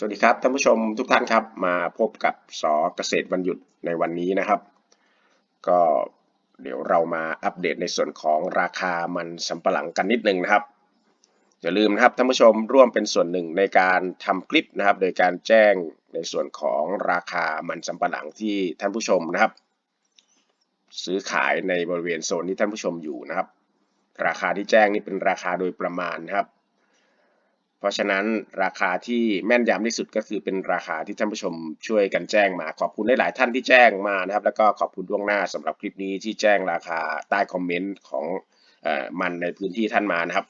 สวัสดีครับท่านผู้ชมทุกท่านครับมาพบกับสอเกษตรวันหยุดในวันนี้นะครับ ก็เดี๋ยวเรามาอัปเดตในส่วนของราคามันสำปะหลังกันนิดนึงนะครับ อย่าลืมนะครับท่านผู้ชมร่วมเป็นส่วนหนึ่งในการทำคลิปนะครับ โดยการแจ้งในส่วนของราคามันสำปะหลังที่ท่านผู้ชมนะครับ ซื้อขายในบริเวณโซนที่ท่านผู้ชมอยู่นะครับ ราคาที่แจ้งนี่เป็นราคาโดยประมาณนะครับ เพราะฉะนั้นราคาที่แม่นยำที่สุดก็คือเป็นราคาที่ท่านผู้ชมช่วยกันแจ้งมา ขอบคุณหลายท่านที่แจ้งมานะครับ แล้วก็ขอบคุณล่วงหน้าสำหรับคลิปนี้ที่แจ้งราคาใต้คอมเมนต์ของอมันในพื้นที่ท่านมานะครับ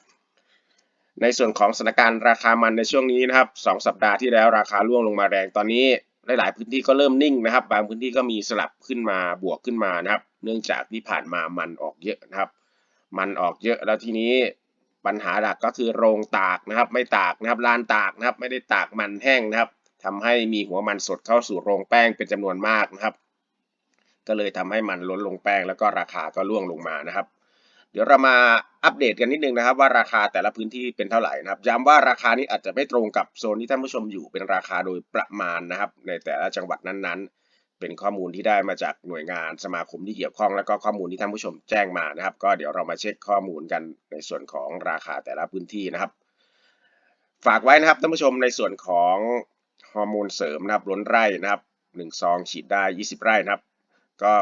ในส่วนของสถานการณ์ราคามันในช่วงนี้นะครับสองสัปดาห์ที่แล้วราคาร่วงลงมาแรงตอนนี้หลาย ๆ พื้นที่ก็เริ่มนิ่งนะครับ บางพื้นที่ก็มีสลับขึ้นมาบวกขึ้นมานะครับ เนื่องจากที่ผ่านมามันออกเยอะนะครับ มันออกเยอะแล้วทีนี้ ปัญหาหลักก็คือโรงตากนะครับ ไม่ตากนะครับลานตากนะครับ ไม่ได้ตากมันแห้งนะครับทำให้มีหัวมันสดเข้าสู่โรงแป้งเป็นจำนวนมากนะครับ ก็เลยทำให้มันล้นลงแป้งแล้วก็ราคาก็ร่วงลงมานะครับ เดี๋ยวเรามาอัปเดตกันนิดนึงนะครับ ว่าราคาแต่ละพื้นที่เป็นเท่าไหร่นะครับย้ำว่าราคานี้อาจจะไม่ตรงกับโซนที่ท่านผู้ชมอยู่เป็นราคาโดยประมาณนะครับ ในแต่ละจังหวัดนั้นๆ เป็นข้อมูลที่ได้มาจากหน่วยงานสมาคมที่เกี่ยวข้อง แล้วก็ข้อมูลที่ท่านผู้ชมแจ้งมานะครับ ก็เดี๋ยวเรามาเช็คข้อมูลกันในส่วนของราคาแต่ละพื้นที่นะครับ ฝากไว้นะครับท่านผู้ชมในส่วนของฮอร์โมนเสริมนะครับล้นไร่นะครับหนึ่งซองฉีดได้ 20 ไร่นะครับ ก็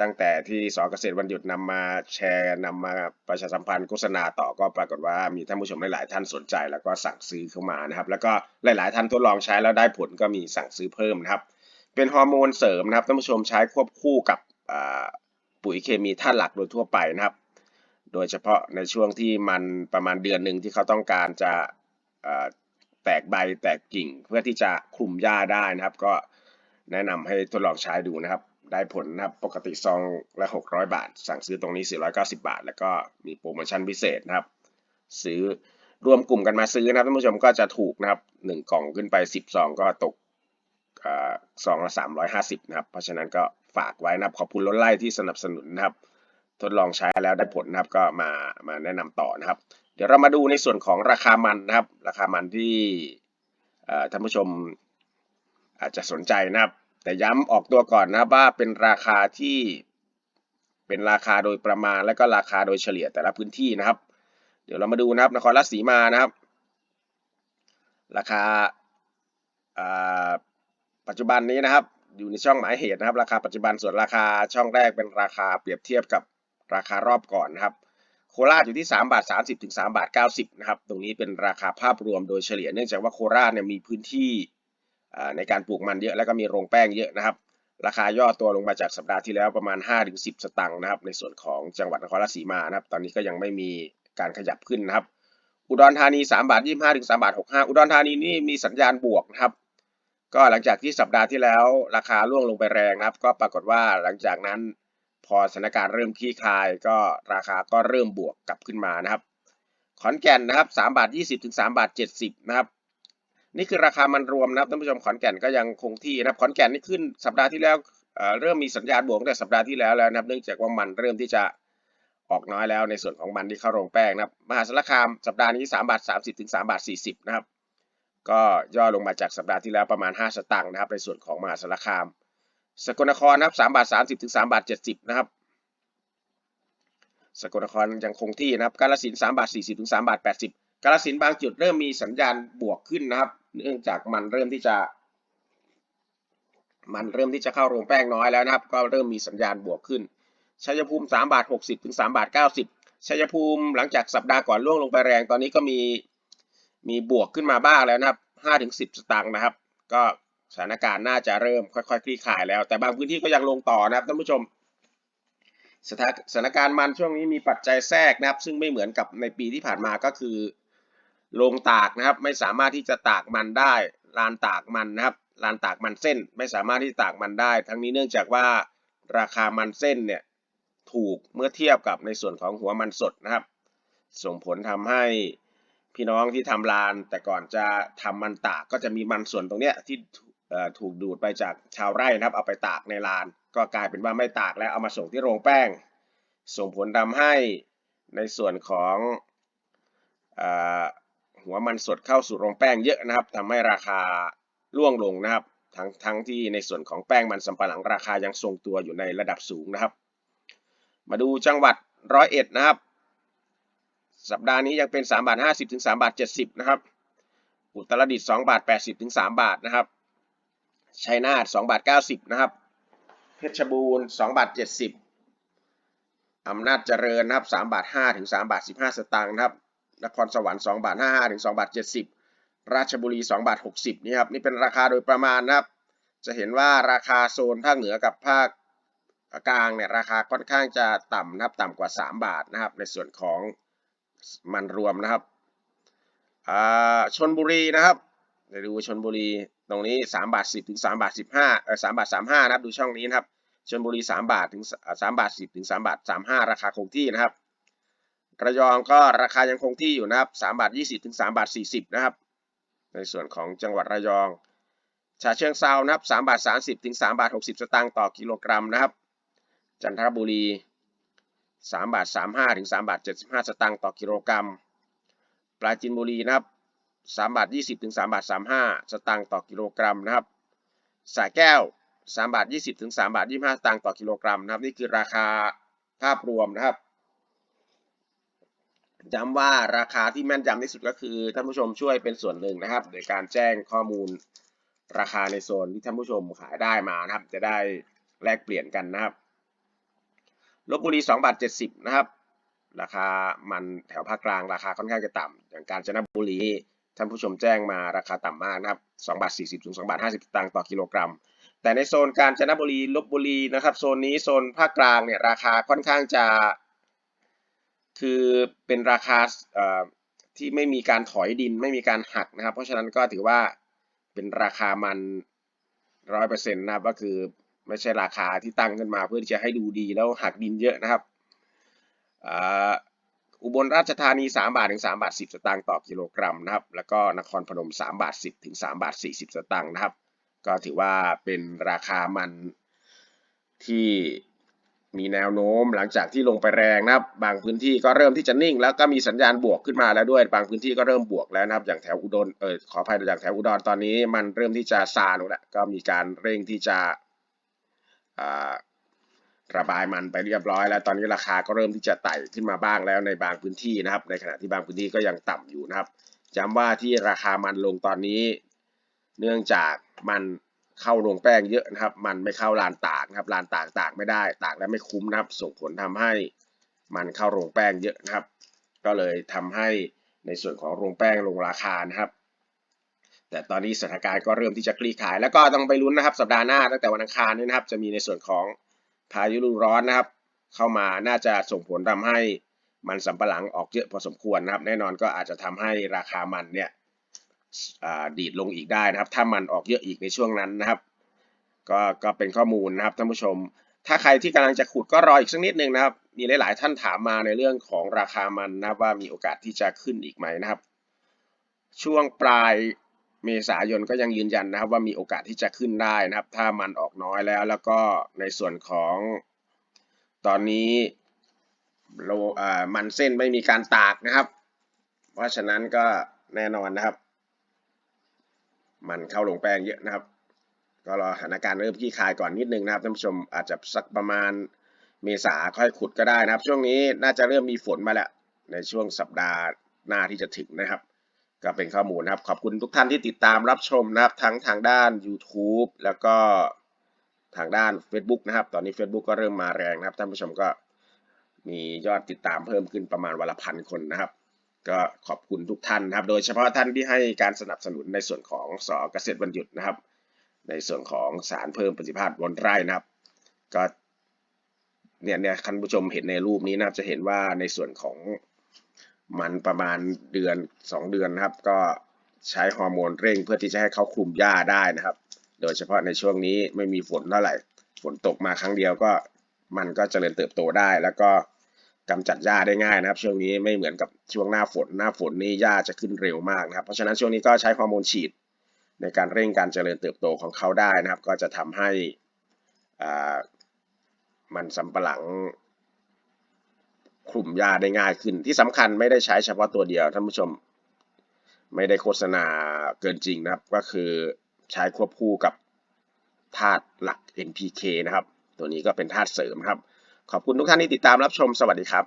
ตั้งแต่ที่สอเกษตรวันหยุดนำมาแชร์นำมาประชาสัมพันธ์โฆษณาต่อก็ปรากฏว่ามีท่านผู้ชมหลาย ๆ ท่านสนใจ แล้วก็สั่งซื้อเข้ามานะครับ แล้วก็หลาย ๆ ท่านทดลองใช้แล้วได้ผลก็มีสั่งซื้อเพิ่มนะครับ เป็นฮอร์โมนเสริมนะครับท่านผู้ชมใช้ควบคู่กับปุ๋ยเคมีธาตุหลักโดยทั่วไปนะครับ โดยเฉพาะในช่วงที่มันประมาณเดือนหนึ่งที่เขาต้องการจะแตกใบแตกกิ่ง เพื่อที่จะคลุมหญ้าได้นะครับ ก็แนะนำให้ทดลองใช้ดูนะครับ ได้ผลนะครับปกติซองละ 600 บาท สั่งซื้อตรงนี้ 490 บาท แล้วก็มีโปรโมชั่นพิเศษนะครับ ซื้อรวมกลุ่มกันมาซื้อนะครับท่านผู้ชมก็จะถูกนะครับหนึ่งกล่องขึ้นไป 10 ซองก็ตก ซองละ350นะครับ เพราะฉะนั้นก็ฝากไว้นะครับ ขอบคุณรถไล่ที่สนับสนุนนะครับ ทดลองใช้แล้วได้ผลนะครับ ก็มามาแนะนำต่อนะครับ เดี๋ยวเรามาดูในส่วนของราคามันนะครับ ราคามันที่ท่านผู้ชมอาจจะสนใจนะครับ แต่ย้ำออกตัวก่อนนะว่าเป็นราคาที่เป็นราคาโดยประมาณและก็ราคาโดยเฉลี่ยแต่ละพื้นที่นะครับ เดี๋ยวเรามาดูนะครับ นครราชสีมานะครับ ราคา ปัจจุบันนี้นะครับ อยู่ในช่องหมายเหตุนะครับ ราคาปัจจุบันส่วนราคาช่องแรกเป็นราคาเปรียบเทียบกับราคารอบก่อนนะครับ โคราชอยู่ที่3บาท30ถึง3บาท90นะครับตรงนี้เป็นราคาภาพรวมโดยเฉลี่ยเนื่องจากว่าโคราชเนี่ยมีพื้นที่ในการปลูกมันเยอะแล้วก็มีโรงแป้งเยอะนะครับ ราคาย่อตัวลงมาจากสัปดาห์ที่แล้วประมาณ 5-10 สตังค์นะครับ ในส่วนของจังหวัดนครราชสีมานะครับ ตอนนี้ก็ยังไม่มีการขยับขึ้นนะครับ อุดรธานี3บาท25ถึง3บาท65 อุดรธานีนี่มีสัญญาณบวกนะครับ ก็หลังจากที่สัปดาห์ที่แล้วราคาร่วงลงไปแรงนะครับ ก็ปรากฏว่าหลังจากนั้นพอสถานการณ์เริ่มคลี่คลาย ก็ราคาก็เริ่มบวกกลับขึ้นมานะครับ ขอนแก่นนะครับ3บาท20ถึง3บาท70นะครับ นี่คือราคามันรวมนะครับท่านผู้ชมขอนแก่นก็ยังคงที่นะครับขอนแก่นนี่ขึ้นสัปดาห์ที่แล้วเริ่มมีสัญญาณบวกตั้งแต่สัปดาห์ที่แล้วแล้วนะครับ เนื่องจากว่ามันเริ่มที่จะออกน้อยแล้วในส่วนของมันที่เข้าโรงแป้งนะครับ มหาสารคามสัปดาห์นี้3บาท30ถึง3บาท40นะครับ ก็ย่อลงมาจากสัปดาห์ที่แล้วประมาณ 5 สตางค์นะครับ ในส่วนของมหาสารคาม สกลนครนะครับ3บาท30ถึง3บาท70 นะครับ สกลนครยังคงที่นะครับ กาฬสิน3บาท40ถึง3บาท80 กาฬสินบางจุดเริ่มมีสัญญาณบวกขึ้นนะครับ เนื่องจากมันเริ่มที่จะ มันเริ่มที่จะเข้าโรงแป้งน้อยแล้วนะครับ ก็เริ่มมีสัญญาณบวกขึ้น ชัยภูมิ3บาท60ถึง3บาท90ชัยภูมิหลังจากสัปดาห์ก่อนล่วงลงไปแรงตอนนี้ก็มี มีบวกขึ้นมาบ้างแล้วนะครับ5ถึง10 สตางค์นะครับ ก็สถานการณ์น่าจะเริ่มค่อยๆคลี่คลายแล้ว แต่บางพื้นที่ก็ยังลงต่อนะครับท่านผู้ชมสถานการณ์มันช่วงนี้มีปัจจัยแทรกนะครับ ซึ่งไม่เหมือนกับในปีที่ผ่านมาก็คือโรงตากนะครับ ไม่สามารถที่จะตากมันได้ลานตากมันนะครับลานตากมันเส้นไม่สามารถที่จะตากมันได้ ทั้งนี้เนื่องจากว่าราคามันเส้นเนี่ยถูกเมื่อเทียบกับในส่วนของหัวมันสดนะครับ ส่งผลทำให้ พี่น้องที่ทำลาน แต่ก่อนจะทำมันตากก็จะมีมันส่วนตรงเนี้ยที่ถูกดูดไปจากชาวไร่นะครับ เอาไปตากในลาน ก็กลายเป็นว่าไม่ตากแล้วเอามาส่งที่โรงแป้ง ส่งผลทำให้ในส่วนของหัวหัวมันสดเข้าสู่โรงแป้งเยอะนะครับทำให้ราคาร่วงลงนะครับ ทั้งทั้งที่ในส่วนของแป้งมันสำปะหลังราคายังทรงตัวอยู่ในระดับสูงนะครับ มาดูจังหวัดร้อยเอ็ดนะครับ สัปดาห์นี้ยังเป็น3บาท50ถึง3บาท70นะครับ อุตรดิตถ์2บาท80ถึง3บาทนะครับ ชัยนาท2บาท90นะครับ เพชรบูรณ์2บาท70อำนาจเจริญนะครับ3บาท5ถึง3บาท15 สตางค์นะครับ นครสวรรค์2บาท55ถึง2บาท70 ราชบุรี2บาท60นี่ครับ นี่เป็นราคาโดยประมาณนะครับ จะเห็นว่าราคาโซนภาคเหนือกับภาคกลางเนี่ยราคาค่อนข้างจะต่ำนะครับต่ำกว่า 3 บาทนะครับ ในส่วนของ มันรวมนะครับอ่าชนบุรีนะครับเดี๋ยวดูชนบุรีตรงนี้3บาท10ถึง3บาท15เออ3บาท35นะครับดูช่องนี้นะครับชนบุรี 3 บาทถึง3บาท10ถึง3บาท35 ราคาคงที่นะครับระยองก็ราคายังคงที่อยู่นะครับ3บาท20ถึง3บาท40นะครับในส่วนของจังหวัดระยองฉะเชิงเซานะครับ3บาท30ถึง3บาท60 สตางค์ต่อกิโลกรัมนะครับ จันทบุรี 3บาท35 ถึง 3 บาท 75 สตางค์ต่อกิโลกรัมปราจีนบุรีนะครับ 3 บาท 20 ถึง 3 บาท 35 สตางค์ต่อกิโลกรัมนะครับสระแก้ว 3 บาท 20 ถึง 3 บาท 25 สตางค์ต่อกิโลกรัมนะครับ นี่คือราคาภาพรวมนะครับย้ำว่าราคาที่แม่นยำที่สุดก็คือท่านผู้ชมช่วยเป็นส่วนหนึ่งนะครับ โดยการแจ้งข้อมูลราคาในโซนที่ท่านผู้ชมขายได้มานะครับ จะได้แลกเปลี่ยนกันนะครับ ลบบุรี2บาท70 นะครับ ราคามันแถวภาคกลางราคาค่อนข้างจะต่ำอย่างกาญจนบุรีท่านผู้ชมแจ้งมาราคาต่ำมากนะครับ2บาท40ถึง2บาท50ตังค์ต่อกิโลกรัม แต่ในโซนกาญจนบุรีลบบุรีนะครับโซนนี้โซนภาคกลางเนี่ยราคาค่อนข้างจะ คือเป็นราคาที่ไม่มีการถอยดินไม่มีการหักนะครับ เพราะฉะนั้นก็ถือว่าเป็นราคามันร้อยเปอร์เซ็นต์นะครับก็คือ ไม่ใช่ราคาที่ตั้งขึ้นมาเพื่อที่จะให้ดูดีแล้วหักดินเยอะนะครับอุบลราชธานี 3 บาทถึง3บาท 10 สตางค์ต่อกิโลกรัมนะครับ แล้วก็นครพนม 3 บาท 10 ถึง 3 บาท 40 สตางค์นะครับ ก็ถือว่าเป็นราคามันที่มีแนวโน้มหลังจากที่ลงไปแรงนะครับ บางพื้นที่ก็เริ่มที่จะนิ่ง แล้วก็มีสัญญาณบวกขึ้นมาแล้วด้วย บางพื้นที่ก็เริ่มบวกแล้วนะครับ อย่างแถวอุดรเออขออภัยอย่างแถวอุดรตอนนี้ มันเริ่มที่จะซาลงแล้วก็มีการเร่งที่จะ ระบายมันไปเรียบร้อยแล้ว ตอนนี้ราคาก็เริ่มที่จะไต่ขึ้นมาบ้างแล้วในบางพื้นที่นะครับ ในขณะที่บางพื้นที่ก็ยังต่ำอยู่นะครับย้ำว่าที่ราคามันลงตอนนี้ เนื่องจากมันเข้าโรงแป้งเยอะนะครับ มันไม่เข้าลานตากนะครับลานตากตากไม่ได้ ตากแล้วไม่คุ้มนะครับ ส่งผลทำให้มันเข้าโรงแป้งเยอะนะครับ ก็เลยทำให้ในส่วนของโรงแป้งลงราคานะครับ แต่ตอนนี้สถานการณ์ก็เริ่มที่จะคลี่คลาย แล้วก็ต้องไปลุ้นนะครับ สัปดาห์หน้าตั้งแต่วันอังคารนี้นะครับ จะมีในส่วนของพายุฤดูร้อนนะครับ เข้ามาน่าจะส่งผลทำให้มันสำปะหลังออกเยอะพอสมควรนะครับ แน่นอนก็อาจจะทำให้ราคามันเนี่ยดีดลงอีกได้นะครับ ถ้ามันออกเยอะอีกในช่วงนั้นนะครับ ก็ก็เป็นข้อมูลนะครับท่านผู้ชม ถ้าใครที่กำลังจะขุดก็รออีกสักนิดนึงนะครับ มีหลาย ๆ ท่านถามมาในเรื่องของราคามันนะครับว่ามีโอกาสที่จะขึ้นอีกไหมนะครับ ช่วงปลาย เมษายนก็ยังยืนยันนะครับว่ามีโอกาสที่จะขึ้นได้นะครับ ถ้ามันออกน้อยแล้ว แล้วก็ในส่วนของตอนนี้โลอ่ามันเส้นไม่มีการตากนะครับ เพราะฉะนั้นก็แน่นอนนะครับ มันเข้าลงแป้งเยอะนะครับ ก็รอสถานการณ์เริ่มขี้คายก่อนนิดนึงนะครับท่านผู้ชมอาจจะสักประมาณเมษาค่อยขุดก็ได้นะครับ ช่วงนี้น่าจะเริ่มมีฝนมาแล้วในช่วงสัปดาห์หน้าที่จะถึงนะครับ ก็เป็นข้อมูลนะครับ ขอบคุณทุกท่านที่ติดตามรับชมนะครับ ทั้งทางด้าน YouTube แล้วก็ทางด้าน Facebook นะครับ ตอนนี้ Facebook ก็เริ่มมาแรงนะครับ ท่านผู้ชมก็มียอดติดตามเพิ่มขึ้นประมาณวันละพันคนนะครับ ก็ขอบคุณทุกท่านนะครับ โดยเฉพาะท่านที่ให้การสนับสนุนในส่วนของสอเกษตรบรรยุทธ์นะครับ ในส่วนของสารเพิ่มประสิทธิภาพบนไร่นะครับ ก็เนี่ยเนี่ยท่านผู้ชมเห็นในรูปนี้นะครับจะเห็นว่าในส่วนของ มันประมาณเดือน 2 เดือนนะครับ ก็ใช้ฮอร์โมนเร่งเพื่อที่จะให้เขาคลุมหญ้าได้นะครับ โดยเฉพาะในช่วงนี้ไม่มีฝนเท่าไหร่ ฝนตกมาครั้งเดียวก็มันก็เจริญเติบโตได้ แล้วก็กำจัดหญ้าได้ง่ายนะครับ ช่วงนี้ไม่เหมือนกับช่วงหน้าฝนหน้าฝนนี่หญ้าจะขึ้นเร็วมากนะครับ เพราะฉะนั้นช่วงนี้ก็ใช้ฮอร์โมนฉีด ในการเร่งการเจริญเติบโตของเขาได้นะครับ ก็จะทำให้มันสำปะหลัง คลุมยาได้ง่ายขึ้น ที่สำคัญไม่ได้ใช้เฉพาะตัวเดียวท่านผู้ชม ไม่ได้โฆษณาเกินจริงนะครับ ก็คือใช้ควบคู่กับธาตุหลัก NPK นะครับ ตัวนี้ก็เป็นธาตุเสริมครับ ขอบคุณทุกท่านที่ติดตามรับชมสวัสดีครับ